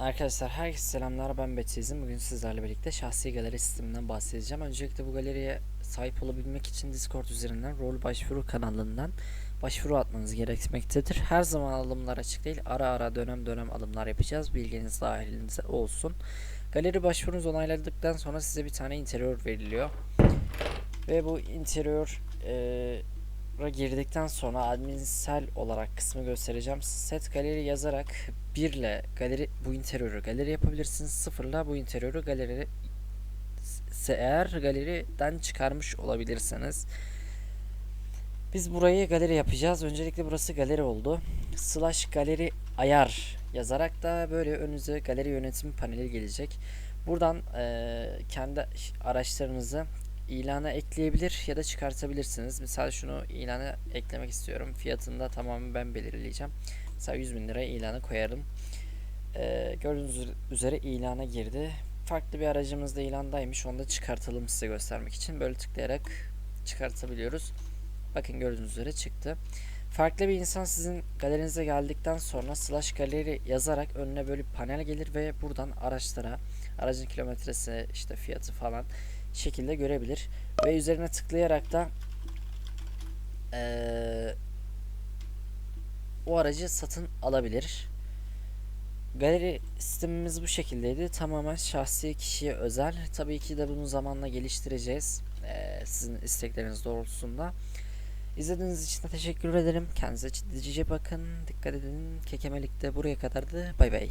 Arkadaşlar herkese selamlar ben Betizim. Bugün sizlerle birlikte şahsi galeri sisteminden bahsedeceğim. Öncelikle bu galeriye sahip olabilmek için Discord üzerinden rol başvuru kanalından başvuru atmanız gerekmektedir. Her zaman alımlar açık değil. Ara ara dönem dönem alımlar yapacağız. Bilginiz dahilinize olsun. Galeri başvurunuz onayladıktan sonra size bir tane interior veriliyor. Ve bu interior eee Bura girdikten sonra adminsel olarak kısmı göstereceğim. Set galeri yazarak 1 ile galeri bu interiörü galeri yapabilirsiniz. 0 ile bu interiörü galeri eğer galeriden çıkarmış olabilirsiniz. Biz burayı galeri yapacağız. Öncelikle burası galeri oldu. Slash galeri ayar yazarak da böyle önünüze galeri yönetimi paneli gelecek. Buradan eee, kendi araçlarınızı ilana ekleyebilir ya da çıkartabilirsiniz. Mesela şunu ilana eklemek istiyorum. Fiyatını da tamamen ben belirleyeceğim. Mesela 100 bin liraya ilana koyarım. Ee, gördüğünüz üzere ilana girdi. Farklı bir aracımız da ilandaymış. Onu da çıkartalım size göstermek için. Böyle tıklayarak çıkartabiliyoruz. Bakın gördüğünüz üzere çıktı. Farklı bir insan sizin galerinize geldikten sonra slash galeri yazarak önüne böyle panel gelir ve buradan araçlara, aracın kilometresi, işte fiyatı falan şekilde görebilir. Ve üzerine tıklayarak da eee, o aracı satın alabilir. Galeri sistemimiz bu şekildeydi. Tamamen şahsi kişiye özel. Tabii ki de bunu zamanla geliştireceğiz. Eee, sizin istekleriniz doğrultusunda. İzlediğiniz için de teşekkür ederim. Kendinize ciddice bakın. Dikkat edin. Kekemelik de buraya kadardı. Bay bay.